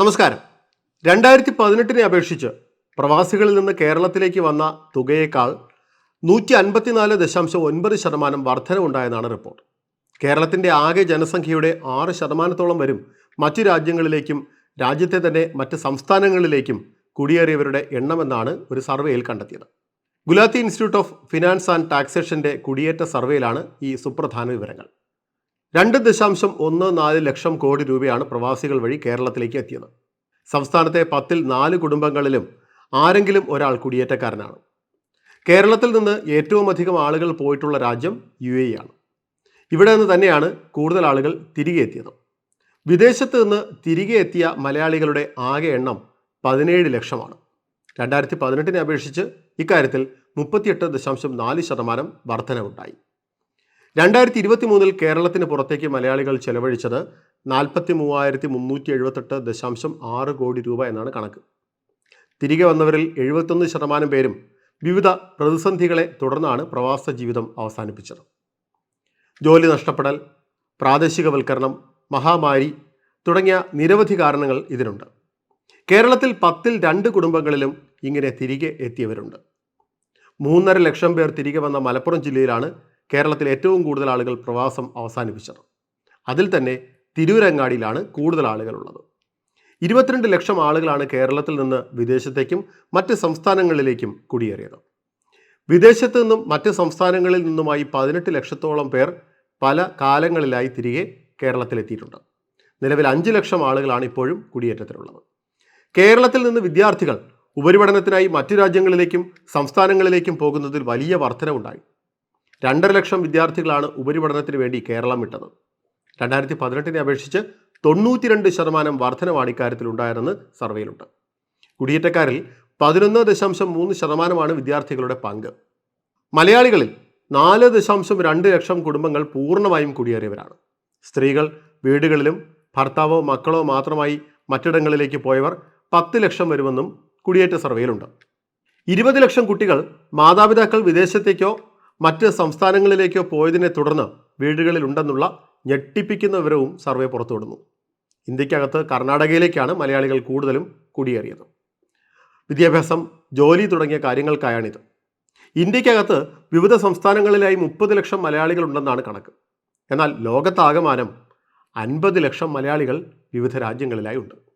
നമസ്കാരം. രണ്ടായിരത്തി പതിനെട്ടിനെ അപേക്ഷിച്ച് പ്രവാസികളിൽ നിന്ന് കേരളത്തിലേക്ക് വന്ന തുകയേക്കാൾ നൂറ്റി അൻപത്തിനാല് ദശാംശം ഒൻപത് ശതമാനം വർധനവുണ്ടായെന്നാണ് റിപ്പോർട്ട്. കേരളത്തിന്റെ ആകെ ജനസംഖ്യയുടെ ആറ് ശതമാനത്തോളം വരും മറ്റു രാജ്യങ്ങളിലേക്കും രാജ്യത്തെ തന്നെ മറ്റ് സംസ്ഥാനങ്ങളിലേക്കും കുടിയേറിയവരുടെ എണ്ണമെന്നാണ് ഒരു സർവേയിൽ കണ്ടെത്തിയത്. Gulati institute of finance and ടാക്സേഷന്റെ കുടിയേറ്റ സർവേയിലാണ് ഈ സുപ്രധാന വിവരങ്ങൾ. രണ്ട് ദശാംശം ഒന്ന് നാല് ലക്ഷം കോടി രൂപയാണ് പ്രവാസികൾ വഴി കേരളത്തിലേക്ക് എത്തിയത്. സംസ്ഥാനത്തെ പത്തിൽ നാല് കുടുംബങ്ങളിലും ആരെങ്കിലും ഒരാൾ കുടിയേറ്റക്കാരനാണ്. കേരളത്തിൽ നിന്ന് ഏറ്റവും അധികം ആളുകൾ പോയിട്ടുള്ള രാജ്യം യു എ ആണ്. ഇവിടെ നിന്ന് തന്നെയാണ് കൂടുതൽ ആളുകൾ തിരികെ എത്തിയത്. വിദേശത്ത് നിന്ന് തിരികെ എത്തിയ മലയാളികളുടെ ആകെ എണ്ണം പതിനേഴ് ലക്ഷമാണ്. രണ്ടായിരത്തി പതിനെട്ടിനെ അപേക്ഷിച്ച് ഇക്കാര്യത്തിൽ മുപ്പത്തിയെട്ട് ദശാംശം നാല് ശതമാനം വർധനവുണ്ടായി. രണ്ടായിരത്തി ഇരുപത്തി മൂന്നിൽ കേരളത്തിന് പുറത്തേക്ക് മലയാളികൾ ചെലവഴിച്ചത് നാൽപ്പത്തി മൂവായിരത്തി മുന്നൂറ്റി എഴുപത്തെട്ട് ദശാംശം ആറ് കോടി രൂപ എന്നാണ് കണക്ക്. തിരികെ വന്നവരിൽ എഴുപത്തൊന്ന് ശതമാനം പേരും വിവിധ പ്രതിസന്ധികളെ തുടർന്നാണ് പ്രവാസ ജീവിതം അവസാനിപ്പിച്ചത്. ജോലി നഷ്ടപ്പെടൽ പ്രാദേശികവൽക്കരണം മഹാമാരി തുടങ്ങിയ നിരവധി കാരണങ്ങൾ ഇതിനുണ്ട്. കേരളത്തിൽ പത്തിൽ രണ്ട് കുടുംബങ്ങളിലും ഇങ്ങനെ തിരികെ എത്തിയവരുണ്ട്. മൂന്നര ലക്ഷം പേർ തിരികെ വന്ന മലപ്പുറം ജില്ലയിലാണ് കേരളത്തിൽ ഏറ്റവും കൂടുതൽ ആളുകൾ പ്രവാസം അവസാനിപ്പിച്ചത്. അതിൽ തന്നെ തിരൂരങ്ങാടിയിലാണ് കൂടുതൽ ആളുകളുള്ളത്. ഇരുപത്തിരണ്ട് ലക്ഷം ആളുകളാണ് കേരളത്തിൽ നിന്ന് വിദേശത്തേക്കും മറ്റ് സംസ്ഥാനങ്ങളിലേക്കും കുടിയേറിയത്. വിദേശത്ത് നിന്നും മറ്റ് സംസ്ഥാനങ്ങളിൽ നിന്നുമായി പതിനെട്ട് ലക്ഷത്തോളം പേർ പല കാലങ്ങളിലായി തിരികെ കേരളത്തിലെത്തിയിട്ടുണ്ട്. നിലവിൽ അഞ്ച് ലക്ഷം ആളുകളാണ് ഇപ്പോഴും കുടിയേറ്റത്തിലുള്ളത്. കേരളത്തിൽ നിന്ന് വിദ്യാർത്ഥികൾ ഉപരിപഠനത്തിനായി മറ്റു രാജ്യങ്ങളിലേക്കും സംസ്ഥാനങ്ങളിലേക്കും പോകുന്നതിൽ വലിയ വർധനവുണ്ടായി. രണ്ടര ലക്ഷം വിദ്യാർത്ഥികളാണ് ഉപരിപഠനത്തിന് വേണ്ടി കേരളം വിട്ടത്. രണ്ടായിരത്തി പതിനെട്ടിനെ അപേക്ഷിച്ച് തൊണ്ണൂറ്റിരണ്ട് ശതമാനം വർധനമാണ് ഇക്കാര്യത്തിൽ ഉണ്ടായതെന്ന് സർവേയിലുണ്ട്. കുടിയേറ്റക്കാരിൽ പതിനൊന്ന് ദശാംശം മൂന്ന് ശതമാനമാണ് വിദ്യാർത്ഥികളുടെ പങ്ക്. മലയാളികളിൽ നാല് ദശാംശം രണ്ട് ലക്ഷം കുടുംബങ്ങൾ പൂർണമായും കുടിയേറിയവരാണ്. സ്ത്രീകൾ വീടുകളിലും ഭർത്താവോ മക്കളോ മാത്രമായി മറ്റിടങ്ങളിലേക്ക് പോയവർ പത്ത് ലക്ഷം വരുമെന്നും കുടിയേറ്റ സർവേയിലുണ്ട്. ഇരുപത് ലക്ഷം കുട്ടികൾ മാതാപിതാക്കൾ വിദേശത്തേക്കോ മറ്റ് സംസ്ഥാനങ്ങളിലേക്കോ പോയതിനെ തുടർന്ന് വീടുകളിലുണ്ടെന്നുള്ള ഞെട്ടിപ്പിക്കുന്ന വിവരവും സർവേ പുറത്തുവിടുന്നു. ഇന്ത്യക്കകത്ത് കർണാടകയിലേക്കാണ് മലയാളികൾ കൂടുതലും കുടിയേറിയത്. വിദ്യാഭ്യാസം ജോലി തുടങ്ങിയ കാര്യങ്ങൾക്കായാണിത്. ഇന്ത്യക്കകത്ത് വിവിധ സംസ്ഥാനങ്ങളിലായി മുപ്പത് ലക്ഷം മലയാളികളുണ്ടെന്നാണ് കണക്ക്. എന്നാൽ ലോകത്താകമാനം അൻപത് ലക്ഷം മലയാളികൾ വിവിധ രാജ്യങ്ങളിലായി ഉണ്ട്.